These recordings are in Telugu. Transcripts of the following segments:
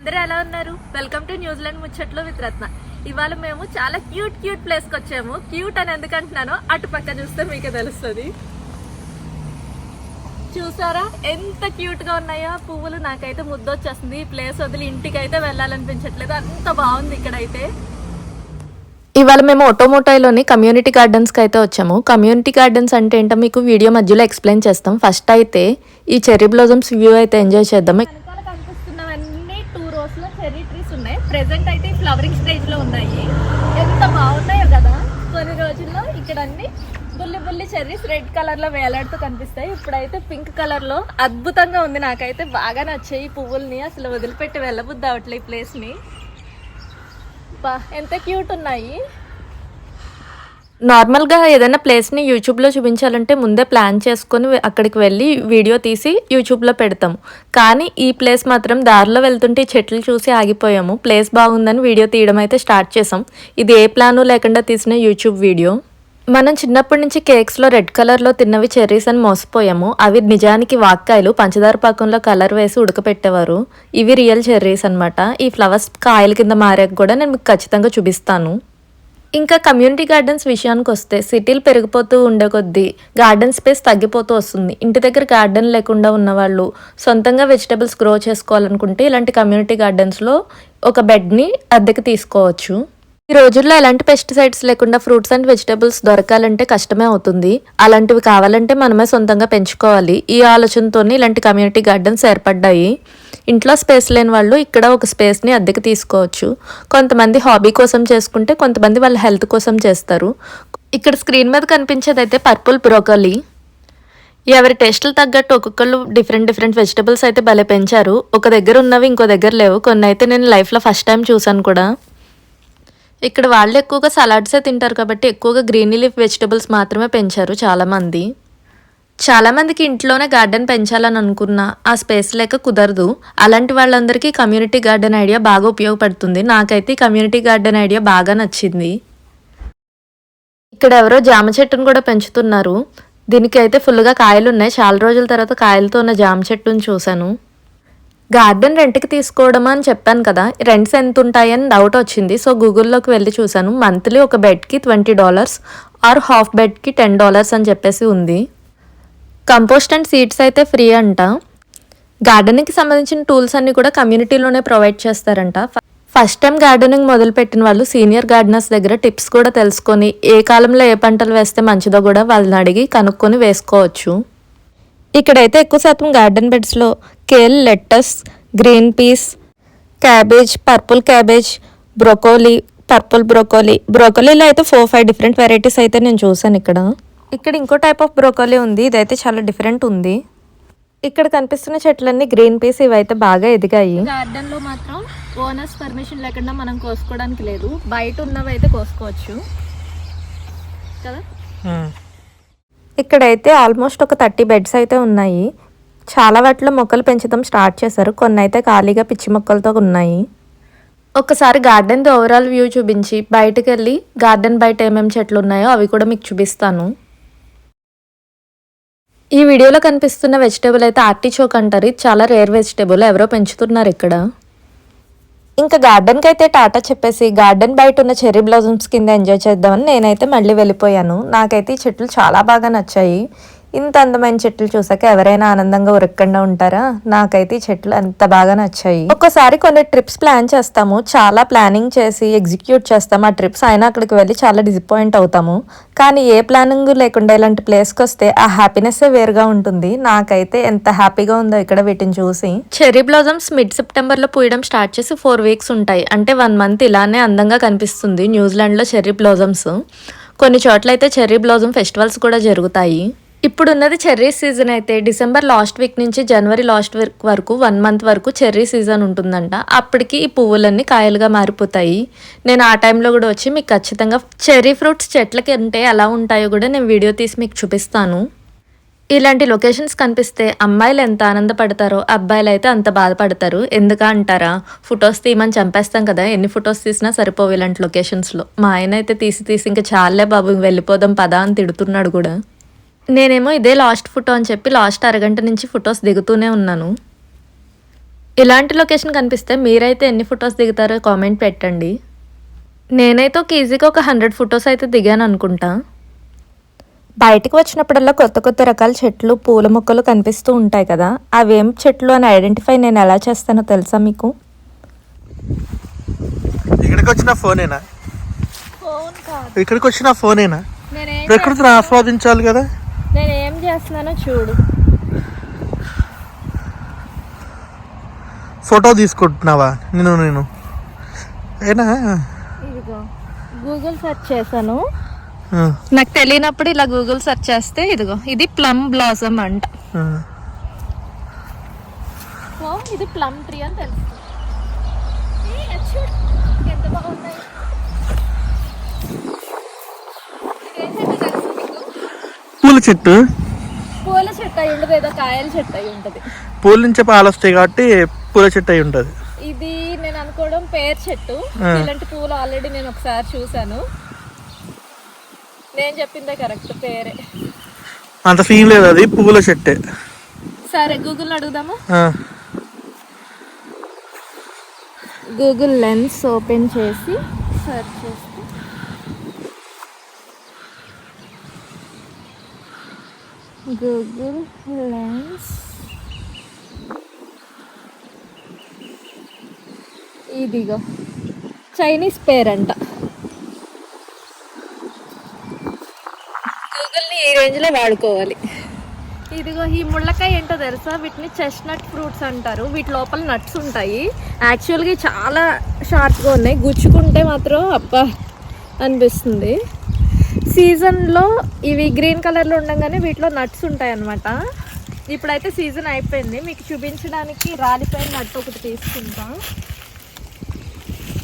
అందరూ ఎలా ఉన్నారు? వెల్కమ్ టు న్యూజిలాండ్ ముచ్చట్లు విత్ రత్న. ఇవాళ మేము చాలా క్యూట్ క్యూట్ ప్లేస్కి వచ్చాము. క్యూట్ అని ఎందుకంటున్నానో అటు పక్క చూస్తే మీకే తెలుస్తుంది. చూసారా? ఎంత క్యూట్గా ఉన్నాయో? పువ్వులు నాకైతే ముద్దొచ్చేస్తుంది. ఈ ప్లేస్ వదిలి ఇంటికి అయితే వెళ్ళాలనిపించట్లేదు. అంత బాగుంది ఇక్కడైతే. ఇవాళ మేము ఆటోమోటైలోని కమ్యూనిటీ గార్డెన్స్కి అయితే వచ్చాము. కమ్యూనిటీ గార్డెన్స్ అంటే ఏంటో మీకు వీడియో మధ్యలో ఎక్స్ప్లెయిన్ చేస్తాం. ఫస్ట్ అయితే ఈ చెర్రీ బ్లౌజమ్స్ వ్యూ అయితే ఎంజాయ్ చేద్దాం. అన్ని టూ రోస్లో చెర్రీ ట్రీస్ ఉన్నాయి. ప్రెసెంట్ అయితే ఫ్లవరింగ్ స్టేజ్లో ఉన్నాయి. ఎంత బాగున్నాయో కదా. కొన్ని రోజుల్లో ఇక్కడ అన్ని బుల్లి బుల్లి చెర్రీస్ రెడ్ కలర్లో వేలాడుతూ కనిపిస్తాయి. ఇప్పుడైతే పింక్ కలర్లో అద్భుతంగా ఉంది. నాకైతే బాగా నచ్చాయి ఈ పువ్వుల్ని. అసలు వదిలిపెట్టి వెళ్ళబుద్ది అవట్లే ఈ ప్లేస్ని బా ఎంత క్యూట్ ఉన్నాయి. నార్మల్గా ఏదైనా ప్లేస్ని యూట్యూబ్లో చూపించాలంటే ముందే ప్లాన్ చేసుకొని అక్కడికి వెళ్ళి వీడియో తీసి యూట్యూబ్లో పెడతాము. కానీ ఈ ప్లేస్ మాత్రం దారిలో వెళ్తుంటే చెట్లు చూసి ఆగిపోయాము. ప్లేస్ బాగుందని వీడియో తీయడం అయితే స్టార్ట్ చేసాం ఇది ఏ ప్లాను లేకుండా తీసిన యూట్యూబ్ వీడియో. మనం చిన్నప్పటి నుంచి కేక్స్లో రెడ్ కలర్లో తిన్నవి చెర్రీస్ అని మోసపోయాము. అవి నిజానికి వాక్కాయలు పంచదార పాకంలో కలర్ వేసి ఉడకపెట్టేవారు. ఇవి రియల్ చెర్రీస్ అనమాట ఈ ఫ్లవర్స్ కాయల కింద మారాక కూడా నేను మీకు ఖచ్చితంగా చూపిస్తాను. ఇంకా కమ్యూనిటీ గార్డెన్స్ విషయానికి వస్తే సిటీలు పెరిగిపోతూ ఉండే కొద్దీ గార్డెన్ స్పేస్ తగ్గిపోతూ వస్తుంది. ఇంటి దగ్గర గార్డెన్ లేకుండా ఉన్నవాళ్ళు సొంతంగా వెజిటబుల్స్ గ్రో చేసుకోవాలనుకుంటే ఇలాంటి కమ్యూనిటీ గార్డెన్స్లో ఒక బెడ్ని అద్దెకి తీసుకోవచ్చు. ఈ రోజుల్లో ఎలాంటి పెస్టిసైడ్స్ లేకుండా ఫ్రూట్స్ అండ్ వెజిటబుల్స్ దొరకాలంటే కష్టమే అవుతుంది. అలాంటివి కావాలంటే మనమే సొంతంగా పెంచుకోవాలి. ఈ ఆలోచనతోనే ఇలాంటి కమ్యూనిటీ గార్డెన్స్ ఏర్పడ్డాయి. ఇంట్లో స్పేస్ లేని వాళ్ళు ఇక్కడ ఒక స్పేస్ని అద్దెకి తీసుకోవచ్చు. కొంతమంది హాబీ కోసం చేసుకుంటే కొంతమంది వాళ్ళ హెల్త్ కోసం చేస్తారు. ఇక్కడ స్క్రీన్ మీద కనిపించేది అయితే పర్పుల్ బ్రోకలీ ఎవరి టేస్ట్లు తగ్గట్టు ఒక్కొక్కళ్ళు డిఫరెంట్ డిఫరెంట్ వెజిటబుల్స్ అయితే భలే పెంచారు. ఒక దగ్గర ఉన్నవి ఇంకో దగ్గర లేవు. కొన్ని అయితే నేను లైఫ్లో ఫస్ట్ టైం చూసాను కూడా. ఇక్కడ వాళ్ళు ఎక్కువగా సలాడ్సే తింటారు కాబట్టి ఎక్కువగా గ్రీనీ లీఫ్ వెజిటబుల్స్ మాత్రమే పెంచారు చాలామంది. చాలామందికి ఇంట్లోనే గార్డెన్ పెంచాలని అనుకున్నా ఆ స్పేస్ లేక కుదరదు. అలాంటి వాళ్ళందరికీ కమ్యూనిటీ గార్డెన్ ఐడియా బాగా ఉపయోగపడుతుంది. నాకైతే కమ్యూనిటీ గార్డెన్ ఐడియా బాగా నచ్చింది. ఇక్కడ ఎవరో జామ చెట్టును కూడా పెంచుతున్నారు. దీనికి అయితే ఫుల్గా కాయలు ఉన్నాయి చాలా రోజుల తర్వాత కాయలతో ఉన్న జామ చెట్టును చూశాను. గార్డెన్ రెంట్కి తీసుకోవడం అని చెప్పాను కదా. రెంట్స్ ఎంత ఉంటాయని డౌట్ వచ్చింది. సో గూగుల్లోకి వెళ్ళి చూశాను. మంత్లీ ఒక బెడ్కి ట్వంటీ డాలర్స్ ఆర్ హాఫ్ బెడ్కి టెన్ డాలర్స్ అని చెప్పేసి ఉంది. కంపోస్ట్ అండ్ సీడ్స్ అయితే ఫ్రీ అంట. గార్డెనింగ్కి సంబంధించిన టూల్స్ అన్నీ కూడా కమ్యూనిటీలోనే ప్రొవైడ్ చేస్తారంట. ఫస్ట్ టైం గార్డెనింగ్ మొదలుపెట్టిన వాళ్ళు సీనియర్ గార్డెనర్స్ దగ్గర టిప్స్ కూడా తెలుసుకొని ఏ కాలంలో ఏ పంటలు వేస్తే మంచిదో కూడా వాళ్ళని అడిగి కనుక్కొని వేసుకోవచ్చు. ఇక్కడైతే ఎక్కువ శాతం garden బెడ్స్లో kale lettuce green peas cabbage purple cabbage broccoli purple broccoli బ్రొకోలీలో అయితే ఫోర్ ఫైవ్ డిఫరెంట్ వెరైటీస్ అయితే నేను చూసాను ఇక్కడ. ఇక్కడ ఇంకో టైప్ ఆఫ్ బ్రొకోలీ ఉంది. ఇదైతే చాలా డిఫరెంట్ ఉంది. ఇక్కడ కనిపిస్తున్న చెట్లన్నీ గ్రీన్ పీస్ ఇవైతే బాగా ఎదిగాయి. గార్డెన్లో మాత్రం ఓనర్స్ పర్మిషన్ లేకుండా మనం కోసుకోవడానికి లేదు. బయట ఉన్నవి అయితే కోసుకోవచ్చు. కదా? ఇక్కడైతే ఆల్మోస్ట్ ఒక థర్టీ బెడ్స్ అయితే ఉన్నాయి. చాలా వాటిలో మొక్కలు పెంచడం స్టార్ట్ చేశారు. కొన్ని అయితే ఖాళీగా పిచ్చి మొక్కలతో ఉన్నాయి. ఒకసారి గార్డెన్ ఓవరాల్ వ్యూ చూపించి బయటకు వెళ్ళి గార్డెన్ బయట ఏమేమి చెట్లు ఉన్నాయో అవి కూడా మీకు చూపిస్తాను. ఈ వీడియోలో కనిపిస్తున్న వెజిటేబుల్ అయితే ఆర్టిచోక్ అంటారు. ఇది చాలా రేర్ వెజిటేబుల్ ఎవరో పెంచుతున్నారు ఇక్కడ. ఇంకా గార్డెన్కి అయితే టాటా చెప్పేసి గార్డెన్ బయట ఉన్న చెర్రీ బ్లౌజమ్స్ కింద ఎంజాయ్ చేద్దామని నేనైతే మళ్ళీ వెళ్ళిపోయాను. నాకైతే ఈ చెట్లు చాలా బాగా నచ్చాయి. ఇంత అందమైన చెట్లు చూసాక ఎవరైనా ఆనందంగా ఉరక్కుండా ఉంటారా? నాకైతే ఈ చెట్లు అంత బాగా నచ్చాయి. ఒక్కసారి కొన్ని ట్రిప్స్ ప్లాన్ చేస్తాము. చాలా ప్లానింగ్ చేసి ఎగ్జిక్యూట్ చేస్తాము. ఆ ట్రిప్స్ అయినా అక్కడికి వెళ్ళి చాలా డిసప్పాయింట్ అవుతాము. కానీ ఏ ప్లానింగ్ లేకుండా ఇలాంటి ప్లేస్కి వస్తే ఆ హ్యాపీనెస్ వేరుగా ఉంటుంది. నాకైతే ఎంత హ్యాపీగా ఉందో ఇక్కడ వీటిని చూసి. చెర్రీ బ్లౌజమ్స్ మిడ్ సెప్టెంబర్లో పూయడం స్టార్ట్ చేసి ఫోర్ వీక్స్ ఉంటాయి. అంటే వన్ మంత్ ఇలానే అందంగా కనిపిస్తుంది న్యూజిలాండ్లో చెర్రీ బ్లౌజమ్స్ కొన్ని చోట్ల అయితే చెర్రీ బ్లౌజమ్ ఫెస్టివల్స్ కూడా జరుగుతాయి. ఇప్పుడున్నది చెర్రీ సీజన్ అయితే డిసెంబర్ లాస్ట్ వీక్ నుంచి జనవరి లాస్ట్ వీక్ వరకు వన్ మంత్ వరకు చెర్రీ సీజన్ ఉంటుందంట. అప్పటికి ఈ పువ్వులన్నీ కాయలుగా మారిపోతాయి. నేను ఆ టైంలో కూడా వచ్చి మీకు ఖచ్చితంగా చెర్రీ ఫ్రూట్స్ చెట్లకి అంటే ఎలా ఉంటాయో కూడా నేను వీడియో తీసి మీకు చూపిస్తాను. ఇలాంటి లొకేషన్స్ కనిపిస్తే అమ్మాయిలు ఎంత ఆనందపడతారో అబ్బాయిలు అయితే అంత బాధపడతారు. ఎందుక అంటారా? ఫొటోస్ తీయమని చంపేస్తాం కదా ఎన్ని ఫొటోస్ తీసినా సరిపోవు ఇలాంటి లొకేషన్స్లో మా ఆయన అయితే తీసి తీసి ఇంకా చాలే బాబు వెళ్ళిపోదాం పదా అని తిడుతున్నాడు కూడా. నేనేమో ఇదే లాస్ట్ ఫోటో అని చెప్పి లాస్ట్ అరగంట నుంచి ఫొటోస్ దిగుతూనే ఉన్నాను. ఇలాంటి లొకేషన్ కనిపిస్తే మీరైతే ఎన్ని ఫొటోస్ దిగుతారో కామెంట్ పెట్టండి. నేనైతే ఒక ఈజీగా ఒక హండ్రెడ్ ఫొటోస్ అయితే దిగాను అనుకుంటా. బయటకు వచ్చినప్పుడల్లా కొత్త కొత్త రకాల చెట్లు పూల మొక్కలు కనిపిస్తూ ఉంటాయి కదా అవేం చెట్లు అని ఐడెంటిఫై నేను ఎలా చేస్తానో తెలుసా మీకు? ఇక్కడికి వచ్చిన ఫోనేనా ఫోన్ కాదు. ఇక్కడికి వచ్చిన ఫోనేనా నేనేం ప్రకృతిని ఆస్వాదించాలి కదా. చేస్తున్నానో చూడు. ఫోటో తీసుకుంటున్నావా? నేను నేను ఏనా? ఇదిగో గూగుల్ సెర్చ్ చేశాను. నాకు తెలియనప్పుడు ఇలా గూగుల్ సెర్చ్ చేస్తే ఇదిగో ఇది ప్లమ్ బ్లాసమ్ అంట. సో ఇది ప్లమ్ ట్రీ అని తెలుసు. ఎంత బాగున్నాయి. చెట్టు? పూల చెట్టు అయి ఉండదు ఏదో కాయల చెట్టు అయి ఉంటది పూల నుంచే పాలు వస్తాయి కాబట్టి పూల చెట్టు అయి ఉంటుంది ఇది నేను అనుకోవడం పేరు చెట్టు. ఇలాంటి పూలు ఆల్రెడీ నేను ఒకసారి చూసాను నేను చెప్పిందే కరెక్ట్ పేరే. అంత సీన్ లేదు అది పూల చెట్టే. సరే గూగుల్ అడుగుదామా? గూగుల్ లెన్స్ ఓపెన్ చేసి సెర్చ్ చేస్తే. గూగుల్ లెన్స్ ఇదిగో చైనీస్ పేరంట గూగుల్ని ఈ రేంజ్లో వాడుకోవాలి. ఇదిగో ఈ ముళ్ళకాయ ఏంటో తెలుసా? వీటిని చెస్ట్నట్ ఫ్రూట్స్ అంటారు. వీటి లోపల నట్స్ ఉంటాయి. యాక్చువల్గా చాలా షార్ప్గా ఉన్నాయి. గుచ్చుకుంటే మాత్రం అబ్బా అనిపిస్తుంది. సీజన్లో ఇవి గ్రీన్ కలర్లో ఉండగానే వీటిలో నట్స్ ఉంటాయి అన్నమాట ఇప్పుడైతే సీజన్ అయిపోయింది. మీకు చూపించడానికి రాలిపోయిన నట్ ఒకటి తీసుకుంటాం.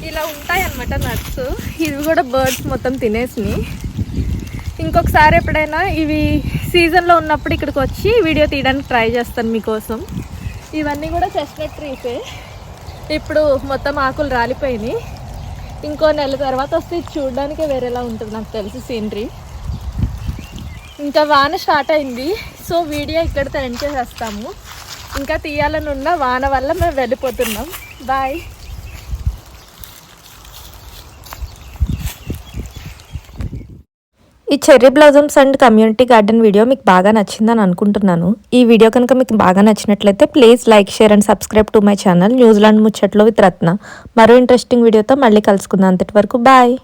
ఇలా ఉంటాయి అన్నమాట నట్స్. ఇవి కూడా బర్డ్స్ మొత్తం తినేసినాయి ఇంకొకసారి ఎప్పుడైనా ఇవి సీజన్లో ఉన్నప్పుడు ఇక్కడికి వచ్చి వీడియో తీయడానికి ట్రై చేస్తాను మీకోసం. ఇవన్నీ కూడా చెస్ట్నట్ ట్రీసే ఇప్పుడు మొత్తం ఆకులు రాలిపోయినాయి. ఇంకో నెల తర్వాత వస్తే ఇది చూడడానికే వేరేలా ఉంటుంది నాకు తెలిసి సీనరీ. ఇంకా వాన స్టార్ట్ అయింది. సో వీడియో ఇక్కడితో ఎండ్ చేసేస్తాము. ఇంకా తీయాలని ఉన్న వాన వల్ల మేము వెళ్ళిపోతున్నాం. బాయ్ ఈ cherry blossoms and community garden video మీకు బాగా నచ్చిందని అనుకుంటున్నాను. ఈ వీడియో కనుక మీకు బాగా నచ్చినట్లయితే please like share and subscribe to my channel. New Zealand ముచ్చట్లో with Ratna. మరో ఇంట్రెస్టింగ్ వీడియోతో మళ్ళీ కలుసుకుందాం అంతటి వరకు. బాయ్.